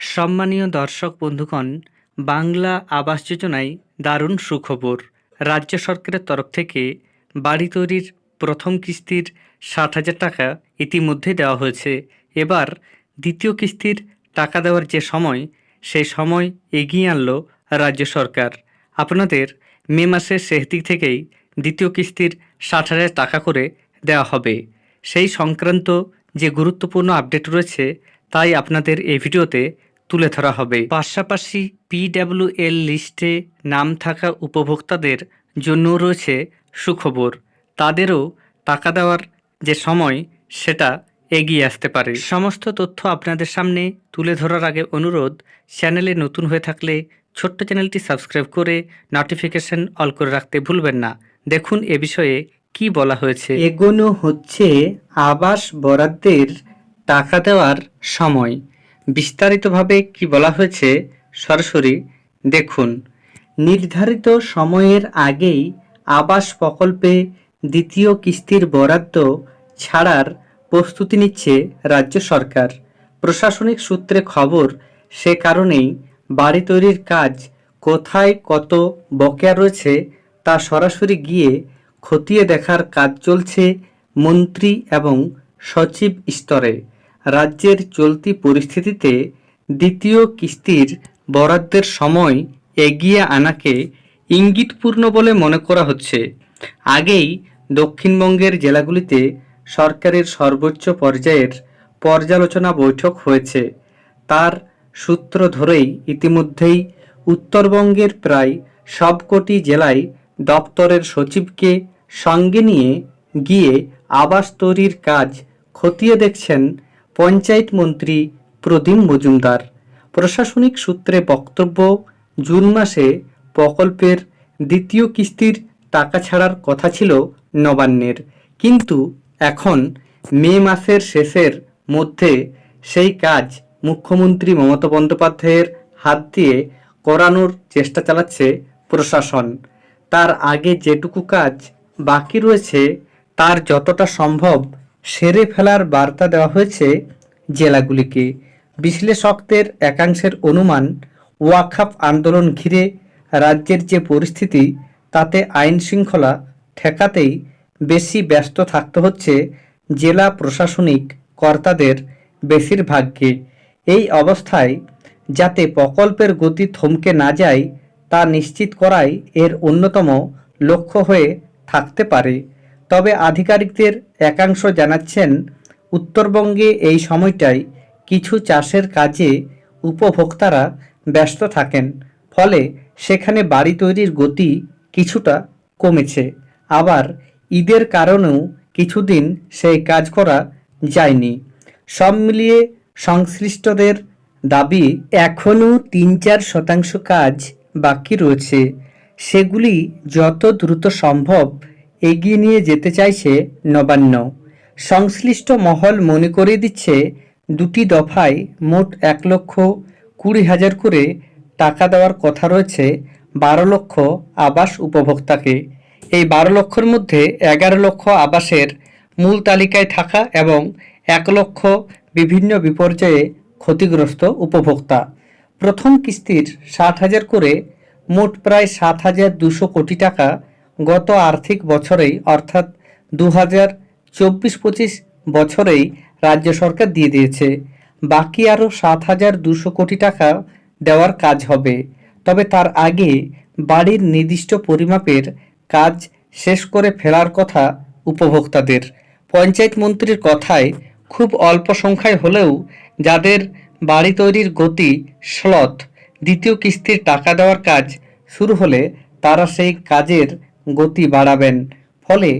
সম্মানীয় দর্শক বন্ধুগণ, বাংলা আবাস যোজনায় দারুণ সুখবর। রাজ্য সরকারের তরফ থেকে বাড়ি তৈরির প্রথম কিস্তির ষাট হাজার টাকা ইতিমধ্যে দেওয়া হয়েছে। এবার দ্বিতীয় কিস্তির টাকা দেওয়ার যে সময় সেই সময় এগিয়ে আনলো রাজ্য সরকার। আপনাদের মে মাসের শেষ দিক থেকেই দ্বিতীয় কিস্তির ষাট হাজার টাকা করে দেওয়া হবে। সেই সংক্রান্ত যে গুরুত্বপূর্ণ আপডেট রয়েছে, তাই আপনাদের এই ভিডিওতে তুলে ধরা হবে। পাশাপাশি পিডাব্লিউএল লিস্টে নাম থাকা উপভোক্তাদের জন্য রয়েছে সুখবর। তাদেরও টাকা দেওয়ার যে সময়, সেটা এগিয়ে আসতে পারে। সমস্ত তথ্য আপনাদের সামনে তুলে ধরার আগে অনুরোধ, চ্যানেলে নতুন হয়ে থাকলে ছোট্ট চ্যানেলটি সাবস্ক্রাইব করে নোটিফিকেশন অল করে রাখতে ভুলবেন না। দেখুন এ বিষয়ে কি বলা হয়েছে। এগোনো হচ্ছে আবাস বরাদ্দের টাকা দেওয়ার সময়। বিস্তারিতভাবে কি বলা হয়েছে, সরাসরি দেখুন। নির্ধারিত সময়ের আগেই আবাস প্রকল্পে দ্বিতীয় কিস্তির বরাদ্দ ছাড়ার প্রস্তুতি নিচ্ছে রাজ্য সরকার। প্রশাসনিক সূত্রে খবর, সে কারণেই বাড়ি তৈরির কাজ কোথায় কত বকেয়া রয়েছে তা সরাসরি গিয়ে খতিয়ে দেখার কাজ চলছে মন্ত্রী এবং সচিব স্তরে। রাজ্যের চলতি পরিস্থিতিতে দ্বিতীয় কিস্তির বরাদ্দের সময় এগিয়ে আনাকে ইঙ্গিতপূর্ণ বলে মনে করা হচ্ছে। আগেই দক্ষিণবঙ্গের জেলাগুলিতে সরকারের সর্বোচ্চ পর্যায়ের পর্যালোচনা বৈঠক হয়েছে। তার সূত্র ধরেই ইতিমধ্যেই উত্তরবঙ্গের প্রায় সবকটি জেলায় দপ্তরের সচিবকে সঙ্গে নিয়ে গিয়ে আবাস তৈরির কাজ খতিয়ে দেখছেন পঞ্চায়েত মন্ত্রী প্রদীপ মজুমদার। প্রশাসনিক সূত্রে বক্তব্য, জুন মাসে প্রকল্পের দ্বিতীয় কিস্তির টাকা ছাড়ার কথা ছিল নবান্নের। কিন্তু এখন মে মাসের শেষের মধ্যে সেই কাজ মুখ্যমন্ত্রী মমতা বন্দ্যোপাধ্যায়ের হাত দিয়ে করানোর চেষ্টা চালাচ্ছে প্রশাসন। তার আগে যেটুকু কাজ বাকি রয়েছে, তার যতটা সম্ভব সেরে ফেলার বার্তা দেওয়া হয়েছে জেলাগুলিকে। বিশ্লেষকদের একাংশের অনুমান, ওয়াকফ আন্দোলন ঘিরে রাজ্যের যে পরিস্থিতি, তাতে আইন শৃঙ্খলা ঠেকাতেই বেশি ব্যস্ত থাকতে হচ্ছে জেলা প্রশাসনিক কর্তাদের বেশিরভাগকে। এই অবস্থায় যাতে প্রকল্পের গতি থমকে না যায়, তা নিশ্চিত করাই এর অন্যতম লক্ষ্য হয়ে থাকতে পারে। তবে আধিকারিকদের একাংশ জানাচ্ছেন, উত্তরবঙ্গে এই সময়টায় কিছু চাষের কাজে উপভোক্তারা ব্যস্ত থাকেন, ফলে সেখানে বাড়ি তৈরির গতি কিছুটা কমেছে। আবার ঈদের কারণেও কিছুদিন সেই কাজ করা যায়নি। সব মিলিয়ে সংশ্লিষ্টদের দাবি, এখনও তিন চার শতাংশ কাজ বাকি রয়েছে। সেগুলি যত দ্রুত সম্ভব এগিয়ে নিয়ে যেতে চাইছে নবান্ন। সংশ্লিষ্ট মহল মনে করিয়ে দিচ্ছে, দুটি দফায় মোট এক লক্ষ কুড়ি হাজার করে টাকা দেওয়ার কথা রয়েছে বারো লক্ষ আবাস উপভোক্তাকে। এই বারো লক্ষের মধ্যে এগারো লক্ষ আবাসের মূল তালিকায় থাকা এবং এক লক্ষ বিভিন্ন বিপর্যয়ে ক্ষতিগ্রস্ত উপভোক্তা। প্রথম কিস্তির ষাট হাজার করে মোট প্রায় সাত হাজার দুশো কোটি টাকা গত আর্থিক বছরেই, অর্থাৎ দু হাজার চব্বিশ পঁচিশ বছরেই রাজ্য সরকার দিয়ে দিয়েছে। বাকি আরও সাত হাজার দুশো কোটি টাকা দেওয়ার কাজ হবে। তবে তার আগে বাড়ির নির্দিষ্ট পরিমাপের কাজ শেষ করে ফেরার কথা উপভোক্তাদের। পঞ্চায়েত মন্ত্রীর কথায় খুব অল্প সংখ্যায় হলেও যাদের বাড়ি তৈরির গতি শ্লথ দ্বিতীয় কিস্তির টাকা দেওয়ার কাজ শুরু হলে তারা সেই কাজের গতি বাড়াবেন। ফলে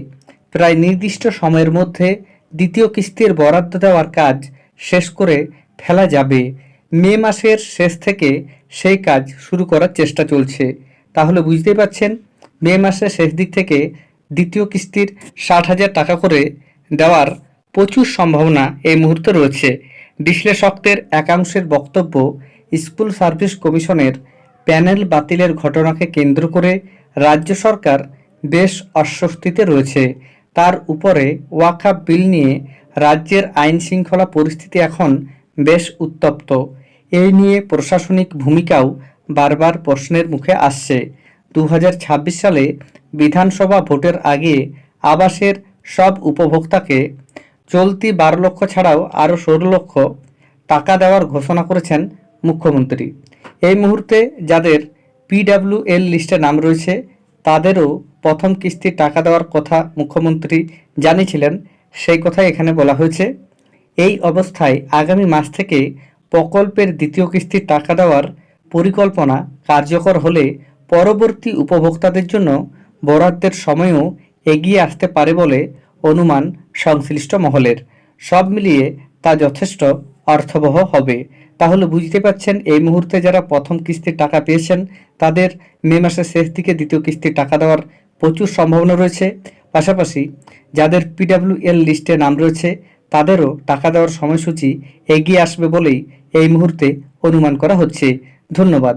প্রায় নির্দিষ্ট সময়ের মধ্যে দ্বিতীয় কিস্তির বরাদ্দ দেওয়ার কাজ শেষ করে ফেলা যাবে। মে মাসের শেষ থেকে সেই কাজ শুরু করার চেষ্টা চলছে। তাহলে বুঝতেই পারছেন, মে মাসের শেষ দিক থেকে দ্বিতীয় কিস্তির ষাট হাজার টাকা করে দেওয়ার প্রচুর সম্ভাবনা এই মুহূর্তে রয়েছে। বিশ্লেষকদের একাংশের বক্তব্য, স্কুল সার্ভিস কমিশনের প্যানেল বাতিলের ঘটনাকে কেন্দ্র করে রাজ্য সরকার বেশ অস্বস্তিতে রয়েছে। তার উপরে ওয়াকআপ বিল নিয়ে রাজ্যের আইন শৃঙ্খলা পরিস্থিতি এখন বেশ উত্তপ্ত। এই নিয়ে প্রশাসনিক ভূমিকাও বারবার প্রশ্নের মুখে আসছে। দু হাজার ছাব্বিশ সালে বিধানসভা ভোটের আগে আবাসের সব উপভোক্তাকে চলতি বারো লক্ষ ছাড়াও আরও ষোলো লক্ষ টাকা দেওয়ার ঘোষণা করেছেন মুখ্যমন্ত্রী। এই মুহূর্তে যাদের পিডাব্লিউএল লিস্টে নাম রয়েছে, তাদেরও প্রথম কিস্তির টাকা দেওয়ার কথা মুখ্যমন্ত্রী জানিয়েছিলেন, সেই কথাই এখানে বলা হয়েছে। এই অবস্থায় আগামী মাস থেকে প্রকল্পের দ্বিতীয় কিস্তির টাকা দেওয়ার পরিকল্পনা কার্যকর হলে পরবর্তী উপভোক্তাদের জন্য বরাদ্দের সময়ও এগিয়ে আসতে পারে বলে অনুমান সংশ্লিষ্ট মহলের। সব মিলিয়ে তা যথেষ্ট অর্থবহ হবে। তাহলে বুঝতে পারছেন, এই মুহূর্তে যারা প্রথম কিস্তির টাকা পেয়েছেন, তাদের মে মাসের শেষ দিকে দ্বিতীয় কিস্তির টাকা দেওয়ার প্রচুর সম্ভাবনা রয়েছে। পাশাপাশি যাদের পিডাব্লিউএল লিস্টে নাম রয়েছে, তাদেরও টাকা দেওয়ার সময়সূচি এগিয়ে আসবে বলেই এই মুহূর্তে অনুমান করা হচ্ছে। ধন্যবাদ।